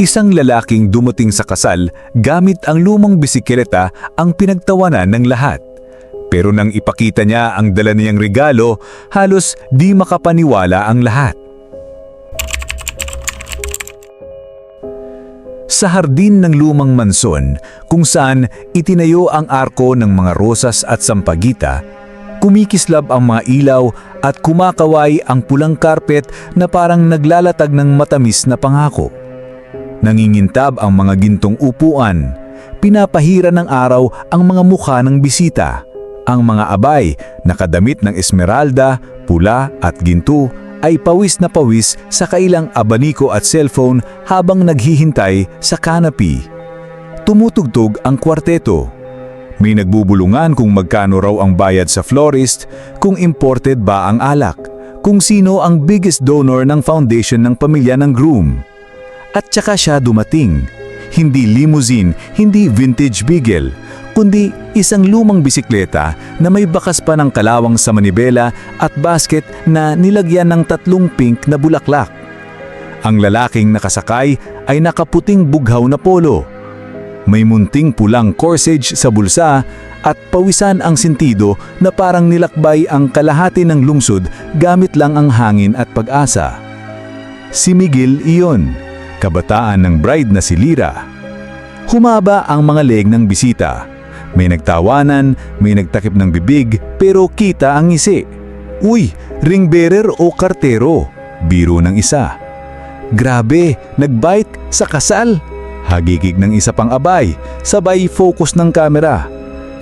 Isang lalaking dumating sa kasal gamit ang lumang bisikleta ang pinagtawanan ng lahat. Pero nang ipakita niya ang dala niyang regalo, halos di makapaniwala ang lahat. Sa hardin ng lumang mansyon, kung saan itinayo ang arko ng mga rosas at sampagita, kumikislab ang mga ilaw at kumakaway ang pulang karpet na parang naglalatag ng matamis na pangako. Nangingintab ang mga gintong upuan, pinapahira ng araw ang mga mukha ng bisita. Ang mga abay, nakadamit ng esmeralda, pula at ginto, ay pawis na pawis sa kailang abaniko at cellphone habang naghihintay sa canopy. Tumutugtog ang kwarteto. May nagbubulungan kung magkano raw ang bayad sa florist, kung imported ba ang alak, kung sino ang biggest donor ng foundation ng pamilya ng groom. At tsaka siya dumating. Hindi limousine, hindi vintage beagle, kundi isang lumang bisikleta na may bakas pa ng kalawang sa manibela at basket na nilagyan ng tatlong pink na bulaklak. Ang lalaking nakasakay ay nakaputing bughaw na polo. May munting pulang corsage sa bulsa at pawisan ang sentido na parang nilakbay ang kalahati ng lungsod gamit lang ang hangin at pag-asa. Si Miguel iyon, kabataan ng bride na si Lira. Humaba ang mga leg ng bisita. May nagtawanan, may nagtakip ng bibig, pero kita ang ngisi. Uy, ring bearer o kartero? Biro ng isa. Grabe, nagbite sa kasal. Hagigig ng isa pang abay, sabay focus ng kamera.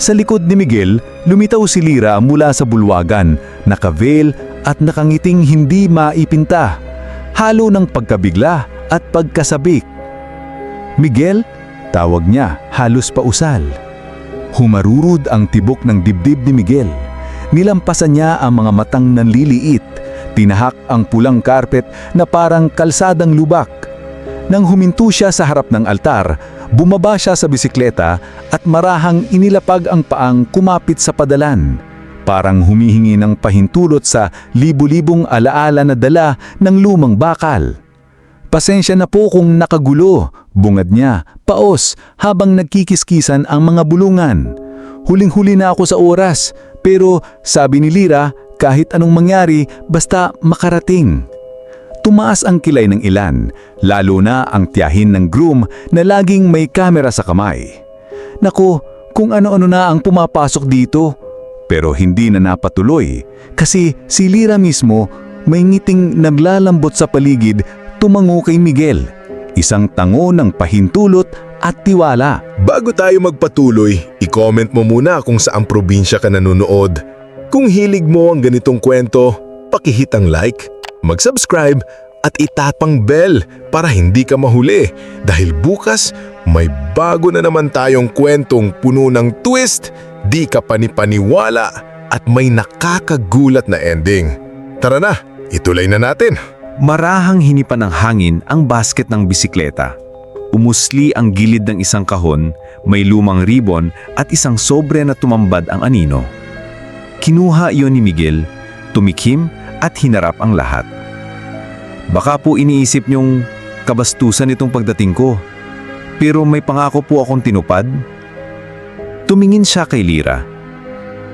Sa likod ni Miguel, lumitaw si Lira mula sa bulwagan, naka-veil at nakangiting hindi maipinta. Halo ng pagkabigla at pagkasabik. Miguel, tawag niya, halos pausal. Humarurud ang tibok ng dibdib ni Miguel. Nilampasan niya ang mga matang nanliliit. Tinahak ang pulang karpet na parang kalsadang lubak. Nang huminto siya sa harap ng altar, bumaba siya sa bisikleta at marahang inilapag ang paang kumapit sa padalan. Parang humihingi ng pahintulot sa libu-libong alaala na dala ng lumang bakal. Pasensya na po kung nakagulo, bungad niya, paos, habang nagkikiskisan ang mga bulungan. Huling-huli na ako sa oras, pero sabi ni Lira, kahit anong mangyari, basta makarating. Tumaas ang kilay ng ilan, lalo na ang tiyahin ng groom na laging may kamera sa kamay. Naku, kung ano-ano na ang pumapasok dito. Pero hindi na napatuloy kasi si Lira mismo may ngiting naglalambot sa paligid tumango kay Miguel, isang tango ng pahintulot at tiwala. Bago tayo magpatuloy, i-comment mo muna kung saang probinsya ka nanonood. Kung hilig mo ang ganitong kwento, pakihit ang like, mag-subscribe at itapang bell para hindi ka mahuli dahil bukas may bago na naman tayong kwentong puno ng twist, di ka panipaniwala at may nakakagulat na ending. Tara na, ituloy na natin. Marahang hinipan ng hangin ang basket ng bisikleta. Umusli ang gilid ng isang kahon, may lumang ribon at isang sobre na tumambad ang anino. Kinuha iyon ni Miguel, tumikim at hinarap ang lahat. Baka po iniisip niyong kabastusan itong pagdating ko, pero may pangako po akong tinupad. Tumingin siya kay Lira.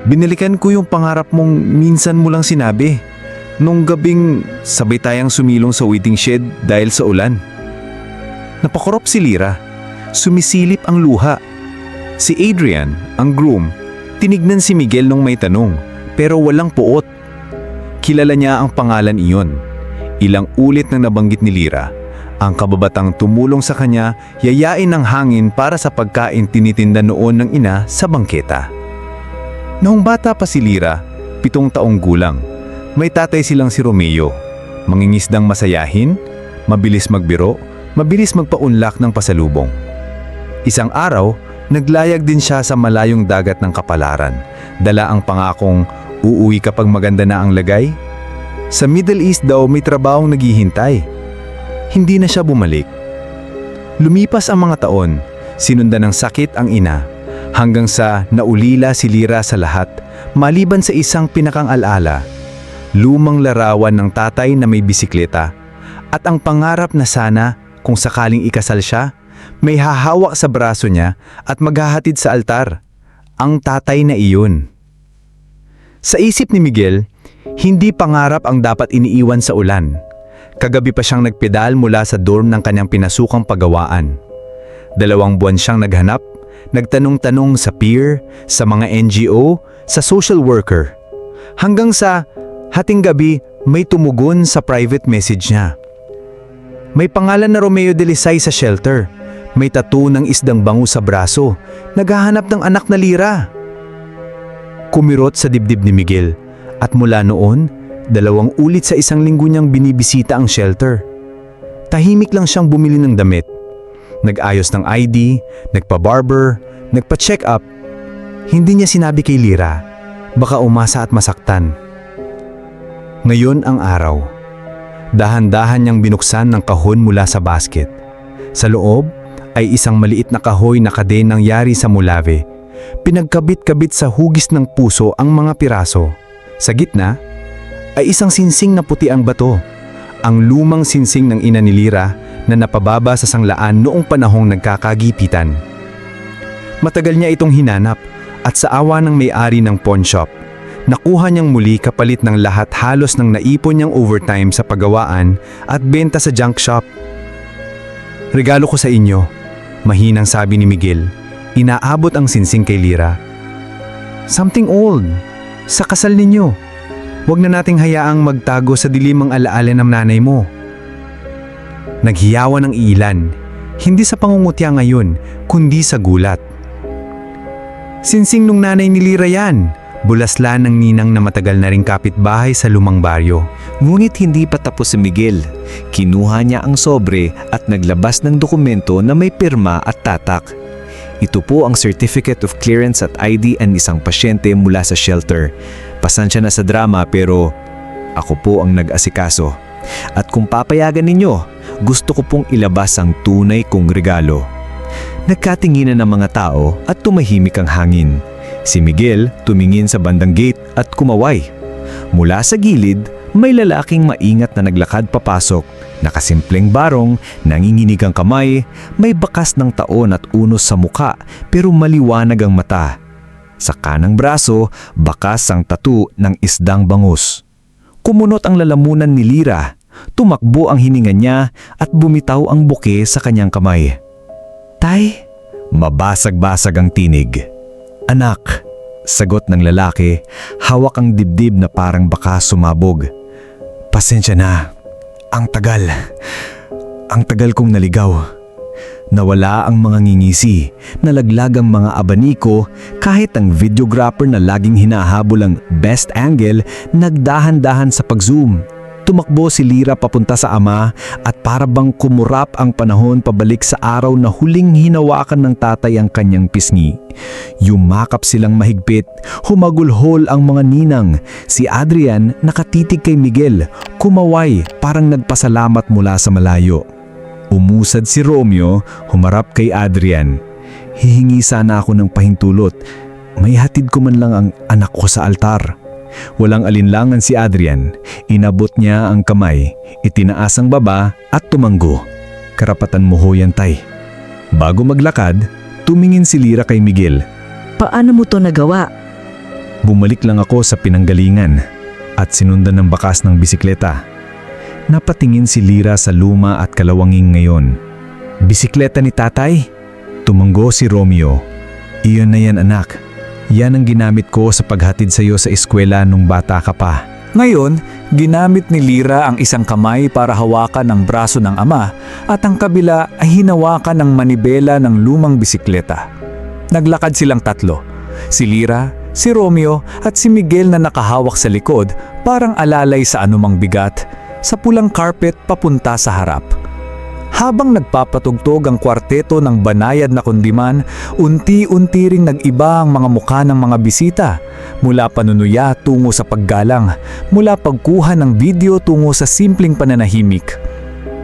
Binalikan ko yung pangarap mong minsan mo lang sinabi. Nung gabing sabay tayang sumilong sa waiting shed dahil sa ulan. Napakorop si Lira. Sumisilip ang luha. Si Adrian, ang groom, tinignan si Miguel nung may tanong, pero walang puot. Kilala niya ang pangalan iyon. Ilang ulit nang nabanggit ni Lira. Ang kababatang tumulong sa kanya, yayain ng hangin para sa pagkain tinitinda noon ng ina sa bangketa. Noong bata pa si Lira, pitong taong gulang, may tatay silang si Romeo. Mangingisdang masayahin, mabilis magbiro, mabilis magpaunlak ng pasalubong. Isang araw, naglayag din siya sa malayong dagat ng kapalaran. Dala ang pangakong uuwi kapag maganda na ang lagay. Sa Middle East daw may trabahong naghihintay. Hindi na siya bumalik. Lumipas ang mga taon, sinundan ng sakit ang ina, hanggang sa naulila si Lira sa lahat, maliban sa isang pinakang alala lumang larawan ng tatay na may bisikleta at ang pangarap na sana kung sakaling ikasal siya, may hahawak sa braso niya at maghahatid sa altar. Ang tatay na iyon. Sa isip ni Miguel, hindi pangarap ang dapat iniiwan sa ulan. Kagabi pa siyang nagpedal mula sa dorm ng kanyang pinasukang pagawaan. Dalawang buwan siyang naghanap, nagtanong-tanong sa peer, sa mga NGO, sa social worker. Hanggang sa hating gabi may tumugon sa private message niya. May pangalan na Romeo de Lisay sa shelter. May tattoo ng isdang bango sa braso. Naghahanap ng anak na lira. Kumirot sa dibdib ni Miguel at mula noon, dalawang ulit sa isang linggo niyang binibisita ang shelter. Tahimik lang siyang bumili ng damit. Nag-ayos ng ID, nagpa-barber, nagpa-check up. Hindi niya sinabi kay Lira, baka umasa at masaktan. Ngayon ang araw. Dahan-dahan niyang binuksan ng kahon mula sa basket. Sa loob ay isang maliit na kahoy na kadenang yari sa mulave. Pinagkabit-kabit sa hugis ng puso ang mga piraso. Sa gitna ay isang sinsing na puti ang bato. Ang lumang sinsing ng ina ni Lira na napababa sa sanglaan noong panahong nagkakagipitan. Matagal niya itong hinanap at sa awa ng may-ari ng pawn shop, nakuha niyang muli kapalit ng lahat halos ng naipon niyang overtime sa paggawaan at benta sa junk shop. Regalo ko sa inyo, mahinang sabi ni Miguel, inaabot ang sinsing kay Lira. Something old, sa kasal ninyo. Huwag na nating hayaang magtago sa dilimang alaala ng nanay mo. Naghiyawan ng ilan, hindi sa pangungutya ngayon, kundi sa gulat. Sinsing nung nanay ni Lira yan, bulaslan ng ninang na matagal na ring kapitbahay sa lumang baryo. Ngunit hindi pa tapos si Miguel. Kinuha niya ang sobre at naglabas ng dokumento na may pirma at tatak. Ito po ang Certificate of Clearance at ID ang isang pasyente mula sa shelter. Pasensya na sa drama pero ako po ang nag-asikaso. At kung papayagan ninyo, gusto ko pong ilabas ang tunay kong regalo. Nagkatinginan ng mga tao at tumahimik ang hangin. Si Miguel tumingin sa bandang gate at kumaway. Mula sa gilid, may lalaking maingat na naglakad papasok. Nakasimpleng barong, nanginginig ang kamay, may bakas ng taon at unos sa muka pero maliwanag ang mata. Sa kanang braso, bakas ang tatu ng isdang bangus. Kumunot ang lalamunan ni Lira. Tumakbo ang hininga niya at bumitaw ang buke sa kanyang kamay. Tay? Mabasag-basag ang tinig. Anak, sagot ng lalaki, hawak ang dibdib na parang baka sumabog. Pasensya na. Ang tagal. Ang tagal kong naligaw. Nawala ang mga ngingisi, nalaglag ang mga abaniko, kahit ang videographer na laging hinahabol ang best angle, nagdahan-dahan sa pag-zoom. Tumakbo si Lira papunta sa ama at para bang kumurap ang panahon pabalik sa araw na huling hinawakan ng tatay ang kanyang pisngi. Yumakap silang mahigpit, humagulhol ang mga ninang. Si Adrian nakatitig kay Miguel, kumaway parang nagpasalamat mula sa malayo. Umusad si Romeo, humarap kay Adrian. Hihingi sana ako ng pahintulot. May hatid ko man lang ang anak ko sa altar. Walang alinlangan si Adrian. Inabot niya ang kamay, itinaas ang baba at tumanggo. Karapatan mo ho yan, tay. Bago maglakad, tumingin si Lira kay Miguel. Paano mo to nagawa? Bumalik lang ako sa pinanggalingan at sinundan ng bakas ng bisikleta. Napatingin si Lira sa luma at kalawanging ngayon. Bisikleta ni tatay? Tumanggo si Romeo. Iyon na yan anak. Yan ang ginamit ko sa paghatid sa iyo sa eskwela nung bata ka pa. Ngayon, ginamit ni Lira ang isang kamay para hawakan ang braso ng ama at ang kabila ay hinawakan ng manibela ng lumang bisikleta. Naglakad silang tatlo, si Lira, si Romeo at si Miguel na nakahawak sa likod parang alalay sa anumang bigat sa pulang carpet papunta sa harap. Habang nagpapatugtog ang kwarteto ng banayad na kundiman, unti-unti ring nag-iba ang mga mukha ng mga bisita. Mula panunuya tungo sa paggalang, mula pagkuha ng video tungo sa simpleng pananahimik.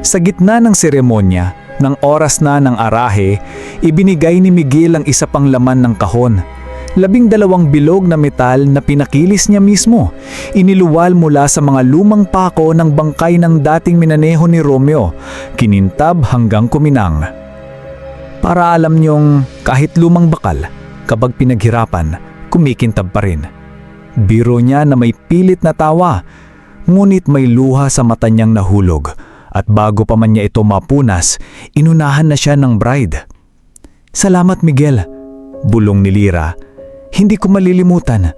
Sa gitna ng seremonya, ng oras na ng arahe, ibinigay ni Miguel ang isa pang laman ng kahon. Labing dalawang bilog na metal na pinakilis niya mismo. Iniluwal mula sa mga lumang pako ng bangkay ng dating minaneho ni Romeo, kinintab hanggang kuminang. Para alam niyong kahit lumang bakal, kapag pinaghirapan, kumikintab pa rin. Biro niya na may pilit na tawa, ngunit may luha sa mata niyang nahulog at bago pa man niya ito mapunas, inunahan na siya ng bride. Salamat Miguel, bulong ni Lira. Hindi ko malilimutan.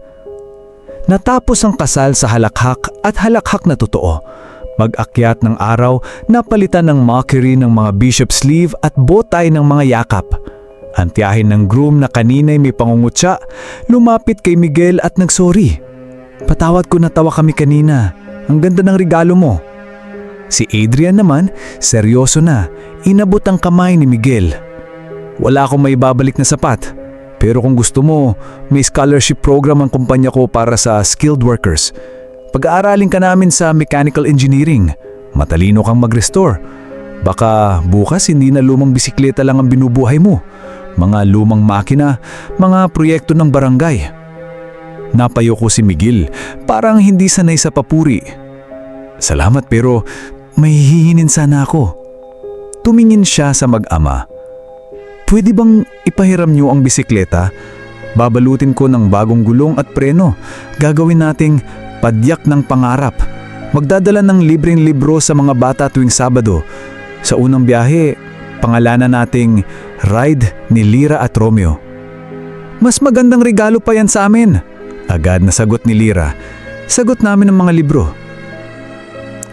Natapos ang kasal sa halakhak at halakhak na totoo. Pag-akyat ng araw, napalitan ng mockery ng mga bishop sleeve at botay ng mga yakap. Ang tiyahin ng groom na kanina'y may pangungutya, lumapit kay Miguel at nagsorry. Patawad ko natawa kami kanina. Ang ganda ng regalo mo. Si Adrian naman, seryoso na, inabot ang kamay ni Miguel. Wala akong may babalik na sapat. Pero kung gusto mo, may scholarship program ang kumpanya ko para sa skilled workers. Pag-aaralin ka namin sa mechanical engineering. Matalino kang mag-restore. Baka bukas hindi na lumang bisikleta lang ang binubuhay mo. Mga lumang makina, mga proyekto ng barangay. Napayo ko si Miguel, parang hindi sanay sa papuri. Salamat pero may hihinin sana ako. Tumingin siya sa mag-ama. Pwede bang ipahiram niyo ang bisikleta? Babalutin ko ng bagong gulong at preno. Gagawin nating padyak ng pangarap. Magdadala ng libreng libro sa mga bata tuwing Sabado. Sa unang biyahe, pangalanan nating Ride ni Lira at Romeo. Mas magandang regalo pa yan sa amin. Agad na sagot ni Lira. Sagot namin ng mga libro.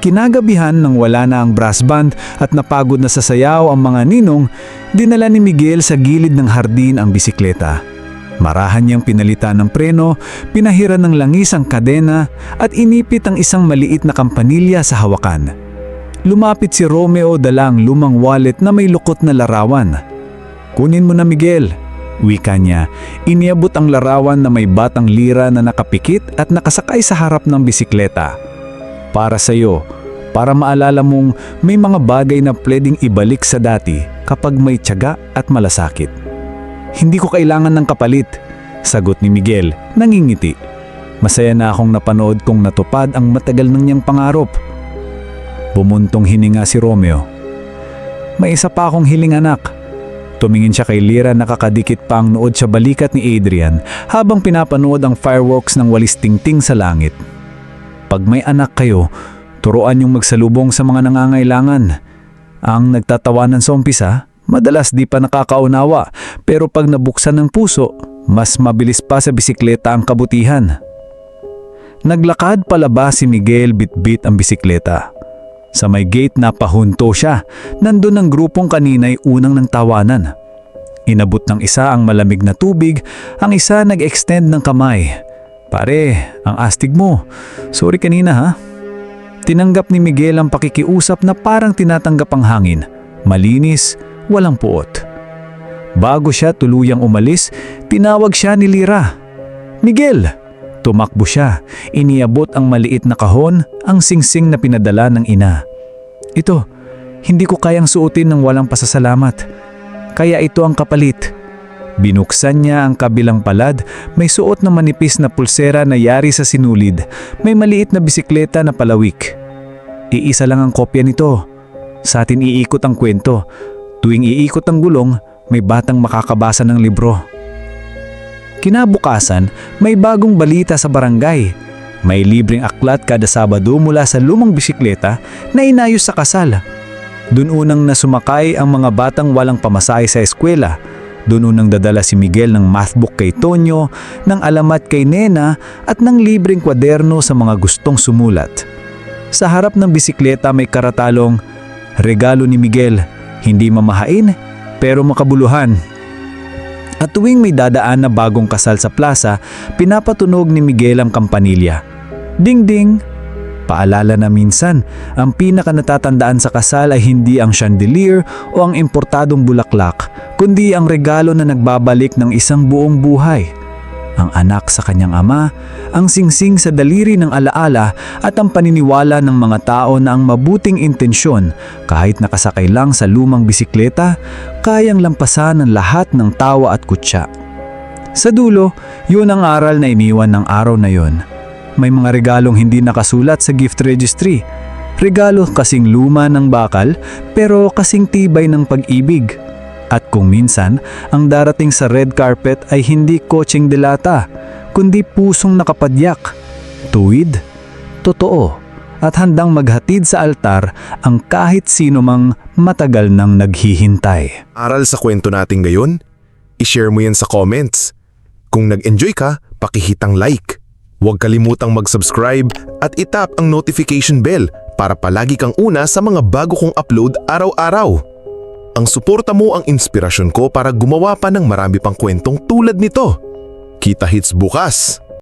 Kinagabihan nang wala na ang brass band at napagod na sa sayaw ang mga ninong, dinala ni Miguel sa gilid ng hardin ang bisikleta. Marahan niyang pinalitan ng preno, pinahiran ng langis ang kadena at inipit ang isang maliit na kampanilya sa hawakan. Lumapit si Romeo dalang lumang wallet na may lukot na larawan. Kunin mo na Miguel, wika niya. Iniabot ang larawan na may batang lira na nakapikit at nakasakay sa harap ng bisikleta. Para sa iyo, para maalala mong may mga bagay na pwedeng ibalik sa dati kapag may tiyaga at malasakit. Hindi ko kailangan ng kapalit, sagot ni Miguel, nangingiti. Masaya na akong napanood kong natupad ang matagal nang niyang pangarap. Bumuntong hininga si Romeo. May isa pa akong hiling anak. Tumingin siya kay Lira nakakadikit pa ang nood sa balikat ni Adrian habang pinapanood ang fireworks ng walis tingting sa langit. Pag may anak kayo, turuan yung magsalubong sa mga nangangailangan. Ang nagtatawanan sa umpisa, madalas di pa nakakaunawa pero pag nabuksan ng puso, mas mabilis pa sa bisikleta ang kabutihan. Naglakad palabas si Miguel bitbit ang bisikleta. Sa may gate na pahunto siya, nandun ang grupong kanina'y unang ng tawanan. Inabot ng isa ang malamig na tubig, ang isa nag-extend ng kamay. Pare, ang astig mo. Sorry kanina ha. Tinanggap ni Miguel ang pakikiusap na parang tinatanggap ang hangin. Malinis, walang puot. Bago siya tuluyang umalis, tinawag siya ni Lira. Miguel! Tumakbo siya, iniabot ang maliit na kahon, ang singsing na pinadala ng ina. Ito, hindi ko kayang suotin ng walang pasasalamat. Kaya ito ang kapalit. Binuksan niya ang kabilang palad, may suot na manipis na pulsera na yari sa sinulid, may maliit na bisikleta na palawik. Iisa lang ang kopya nito. Sa atin iikot ang kwento. Tuwing iikot ang gulong, may batang makakabasa ng libro. Kinabukasan, may bagong balita sa barangay. May libreng aklat kada Sabado mula sa lumang bisikleta na inayos sa kasal. Doon unang nasumakay ang mga batang walang pamasahe sa eskwela. Doon unang dadala si Miguel ng mathbook kay Tonyo, ng alamat kay Nena at ng libreng kwaderno sa mga gustong sumulat. Sa harap ng bisikleta may karatalong, Regalo ni Miguel, hindi mamahain pero makabuluhan. At tuwing may dadaan na bagong kasal sa plaza, pinapatunog ni Miguel ang kampanilya. Ding ding! Paalala na minsan, ang pinaka natatandaan sa kasal ay hindi ang chandelier o ang importadong bulaklak, kundi ang regalo na nagbabalik ng isang buong buhay. Ang anak sa kanyang ama, ang singsing sa daliri ng alaala at ang paniniwala ng mga tao na ang mabuting intensyon kahit nakasakay lang sa lumang bisikleta, kayang lampasan ng lahat ng tawa at kutsa. Sa dulo, yun ang aral na iniwan ng araw na yon. May mga regalong hindi nakasulat sa gift registry. Regalo kasing luma ng bakal pero kasing tibay ng pag-ibig. At kung minsan, ang darating sa red carpet ay hindi kotseng delata, kundi pusong nakapadyak. Tuwid, totoo, at handang maghatid sa altar ang kahit sino mang matagal nang naghihintay. Aral sa kwento natin ngayon? I-share mo yan sa comments. Kung nag-enjoy ka, pakihitang like. Huwag kalimutang mag-subscribe at itap ang notification bell para palagi kang una sa mga bago kong upload araw-araw. Ang suporta mo ang inspirasyon ko para gumawa pa ng marami pang kwentong tulad nito. Kita hits bukas!